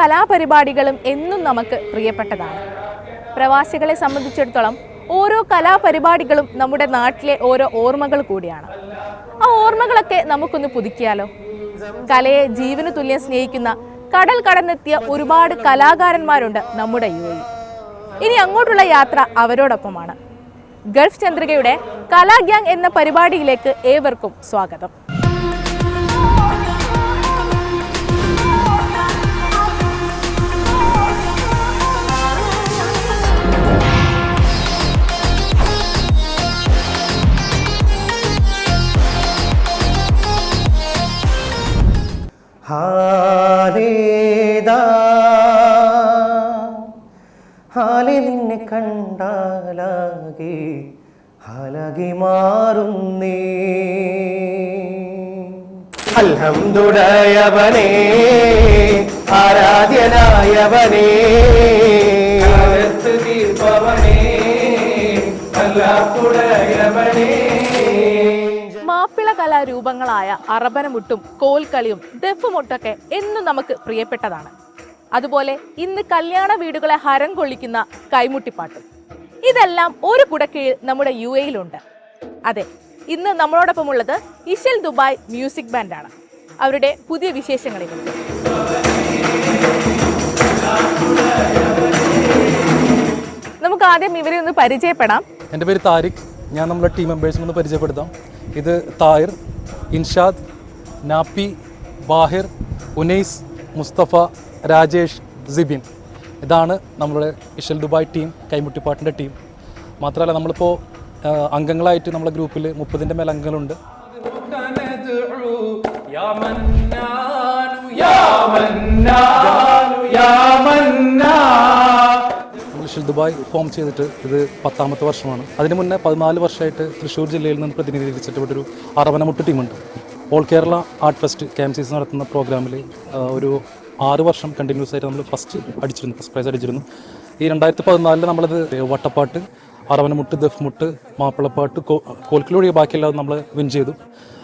കലാപരിപാടികളും എന്നും നമുക്ക് പ്രിയപ്പെട്ടതാണ്. പ്രവാസികളെ സംബന്ധിച്ചിടത്തോളം ഓരോ കലാപരിപാടികളും നമ്മുടെ നാട്ടിലെ ഓരോ ഓർമ്മകൾ കൂടിയാണ്. ആ ഓർമ്മകളൊക്കെ നമുക്കൊന്ന് പുതുക്കിയാലോ? കലയെ ജീവന് തുല്യം സ്നേഹിക്കുന്ന കടൽ കടന്നെത്തിയ ഒരുപാട് കലാകാരന്മാരുണ്ട് നമ്മുടെ യു എ ഇനി അങ്ങോട്ടുള്ള യാത്ര അവരോടൊപ്പമാണ്. ഗൾഫ് ചന്ദ്രികയുടെ കലാഗ്യാങ് എന്ന പരിപാടിയിലേക്ക് ഏവർക്കും സ്വാഗതം. ഹാലെ നിന്നെ കണ്ടാലാകെ ഹലകി മാറുന്നേ. അൽഹംദുടയവനേ ആരാധ്യനായവനേ. തീർപ്പവനേ അല്ലാത്തുടയവനേ മാപ്പിള കലാരൂപങ്ങളായ അറബനമുട്ടും കോൽക്കളിയും ദഫുമുട്ടൊക്കെ എന്നും നമുക്ക് പ്രിയപ്പെട്ടതാണ്. അതുപോലെ ഇന്ന് കല്യാണ വീടുകളെ ഹരം കൊള്ളിക്കുന്ന കൈമുട്ടിപ്പാട്ടും. ഇതെല്ലാം ഒരു കുടക്കീഴിൽ നമ്മുടെ യു എയിലുണ്ട് അതെ ഇന്ന് നമ്മളോടൊപ്പമുള്ളത് ഇഷൽ ദുബായ് മ്യൂസിക് ബാൻഡാണ്. അവരുടെ പുതിയ വിശേഷങ്ങളിലേക്ക്. നമുക്ക് ആദ്യം ഇവരെ ഒന്ന് പരിചയപ്പെടാം. എന്റെ പേര് താരിഖ്. ഞാൻ നമ്മുടെ ടീം മെമ്പേഴ്സിനെ ഒന്ന് പരിചയപ്പെടുത്താം. ഇത് താഹിർ ഇൻഷാദ് നാപ്പി ബാഹിർ ഉനൈസ് മുസ്തഫ രാജേഷ് സിബിൻ. ഇതാണ് നമ്മുടെ ഇഷൽ ദുബായ് ടീം കൈമുട്ടിപ്പാട്ടിന്റെ ടീം. മാത്രമല്ല നമ്മളിപ്പോൾ അംഗങ്ങളായിട്ട് നമ്മുടെ ഗ്രൂപ്പിൽ മുപ്പതിന്റെ മേലെ അംഗങ്ങളുണ്ട്. നമ്മൾ ഇഷൽ ദുബായ് ഫോം ചെയ്തിട്ട് ഇത് പത്താമത്തെ വർഷമാണ്. അതിനു മുന്നേ പതിനാല് വർഷമായിട്ട് തൃശ്ശൂർ ജില്ലയിൽ നിന്ന് പ്രതിനിധീകരിച്ചിട്ട് ഒരു അറവനമുട്ട് ടീമുണ്ട്. All Kerala art fest K M നടത്തുന്ന പ്രോഗ്രാമിൽ ഒരു ആറ് വർഷം കണ്ടിന്യൂസ് ആയിട്ട് നമ്മൾ ഫസ്റ്റ് അടിച്ചിരുന്നു ഫസ്റ്റ് പ്രൈസ് അടിച്ചിരുന്നു. ഈ രണ്ടായിരത്തി പതിനാലിൽ നമ്മളത് വട്ടപ്പാട്ട് അറവനമുട്ട് ദഫ്മുട്ട് മാപ്പിളപ്പാട്ട് കോൽക്കിലൊഴികെ ബാക്കിയെല്ലാം നമ്മൾ വിൻ ചെയ്തു.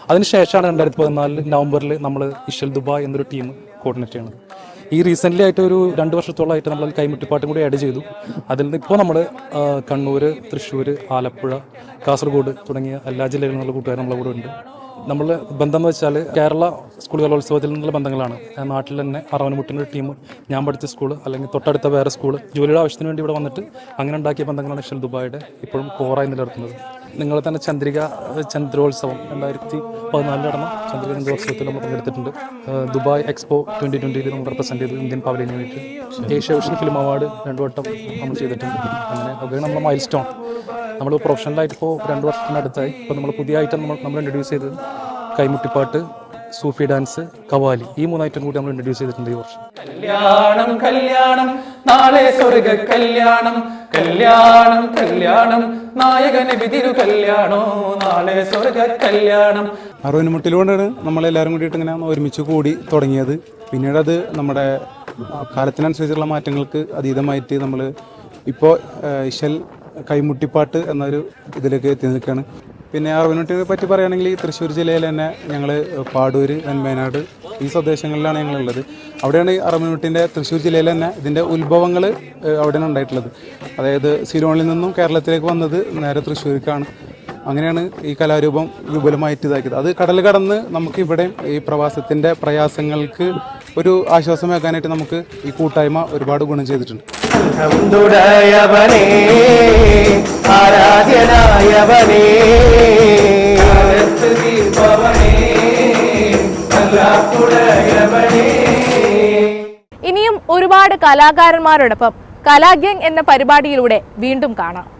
അതിനുശേഷമാണ് രണ്ടായിരത്തി പതിനാലിൽ നവംബറിൽ നമ്മൾ ഇഷൽ ദുബായ് എന്നൊരു ടീം കോർഡിനേറ്റ് ചെയ്യുന്നത് ഈ റീസെന്റ്ലി ആയിട്ട് ഒരു രണ്ട് വർഷത്തോളമായിട്ട് നമ്മൾ കൈമുട്ടിപ്പാട്ടും കൂടി ആഡ് ചെയ്തു. അതിൽ നിന്ന് ഇപ്പോൾ നമ്മൾ കണ്ണൂർ തൃശ്ശൂർ ആലപ്പുഴ കാസർഗോഡ് തുടങ്ങിയ എല്ലാ ജില്ലകളിൽ കൂട്ടുകാർ നമ്മളെ കൂടെ ഉണ്ട്. നമ്മൾ ബന്ധം എന്ന് വെച്ചാൽ കേരള സ്കൂൾ കലോത്സവത്തിൽ നിന്നുള്ള ബന്ധങ്ങളാണ്. നാട്ടിൽ തന്നെ അറവനമുട്ടിന്റെ ഒരു ടീം ഞാൻ പഠിച്ച സ്കൂൾ അല്ലെങ്കിൽ തൊട്ടടുത്ത വേറെ സ്കൂൾ ജോലിയുടെ ആവശ്യത്തിന് വേണ്ടി ഇവിടെ വന്നിട്ട് അങ്ങനെ ഉണ്ടാക്കിയ ബന്ധങ്ങളാണ് ഷെൽ ദുബായുടെ ഇപ്പോഴും കോറായി നിലനിർത്തുന്നത്. നിങ്ങൾ തന്നെ ചന്ദ്രിക ചന്ദ്രോത്സവം രണ്ടായിരത്തി പതിനാലിൽ നടന്ന ചന്ദ്രിക ചന്ദ്രോത്സവത്തിൽ നമ്മൾ പങ്കെടുത്തിട്ടുണ്ട്. ദുബായ് എക്സ്പോ ട്വന്റി ട്വന്റിയിൽ നമ്മൾ റെപ്രസെന്റ് ചെയ്തു ഇന്ത്യൻ പവലിയന് വേണ്ടി. ഏഷ്യ വിഷൻ ഫിലിം അവാർഡ് രണ്ടു വട്ടം നമ്മൾ ചെയ്തിട്ടുണ്ട്. അങ്ങനെ അതൊക്കെ നമ്മൾ മൈൽ സ്റ്റോൺ നമ്മൾ പ്രൊഫഷണലായിട്ട് ഇപ്പോൾ രണ്ട് വർഷത്തിനടുത്തായി ഇപ്പോൾ നമ്മൾ പുതിയ ഐറ്റം നമ്മൾ നമ്മൾ ഇൻട്രൊഡ്യൂസ് ചെയ്തത് കൈമുട്ടിപ്പാട്ട് സൂഫി ഡാൻസ് കവാലി. ഈ മൂന്നായിട്ടും കൂടി നമ്മൾ ഇൻട്രൊഡ്യൂസ് ചെയ്തിട്ടുണ്ട് ഈ വർഷം. കല്യാണം കല്യാണം. നാളെ സ്വർഗ കല്യാണം. കല്യാണം കല്യാണം. നായകന് വിതിരു കല്യാണോ? നാളെ സ്വർഗ കല്യാണം. അറുപതിനുമുട്ടിലുകൊണ്ടാണ് നമ്മളെല്ലാവരും കൂടിയിട്ട് ഇങ്ങനെ ഒരുമിച്ച് കൂടി തുടങ്ങിയത്. പിന്നീട് അത് നമ്മുടെ കാലത്തിനനുസരിച്ചുള്ള മാറ്റങ്ങൾക്ക് അതീതമായിട്ട് നമ്മൾ ഇപ്പോൾ ഇശൽ കൈമുട്ടിപ്പാട്ട് എന്നൊരു ഇതിലേക്ക് എത്തി നിൽക്കുകയാണ്. പിന്നെ അറുപതിനുട്ടിനെ പറ്റി പറയുകയാണെങ്കിൽ തൃശ്ശൂർ ജില്ലയിൽ തന്നെ ഞങ്ങൾ പാടൂർ വെൺമേനാട് ഈ സ്വദേശങ്ങളിലാണ് ഞങ്ങളുള്ളത്. അവിടെയാണ് ഈ അറുപതിനുട്ടിന്റെ തൃശ്ശൂർ ജില്ലയിൽ തന്നെ ഇതിന്റെ ഉത്ഭവങ്ങൾ അവിടെയാണ് ഉണ്ടായിട്ടുള്ളത്. അതായത് സിലോണിൽ നിന്നും കേരളത്തിലേക്ക് വന്നത് നേരെ തൃശ്ശൂർക്കാണ്. അങ്ങനെയാണ് ഈ കലാരൂപം വിപുലമായിട്ട് ഇതാക്കിയത്. അത് കടൽ കടന്ന് നമുക്ക് ഇവിടെ ഈ പ്രവാസത്തിന്റെ പ്രയാസങ്ങൾക്ക് ഒരു ആശ്വാസമാക്കാനായിട്ട് നമുക്ക് ഈ കൂട്ടായ്മ ഒരുപാട് ഗുണം ചെയ്തിട്ടുണ്ട്. അൽഹംദുടയവനേ ആരാധ്യനായവനേ? ഇനിയും ഒരുപാട് കലാകാരന്മാരോടൊപ്പം കലാഗ്യങ് എന്ന പരിപാടിയിലൂടെ വീണ്ടും കാണാം.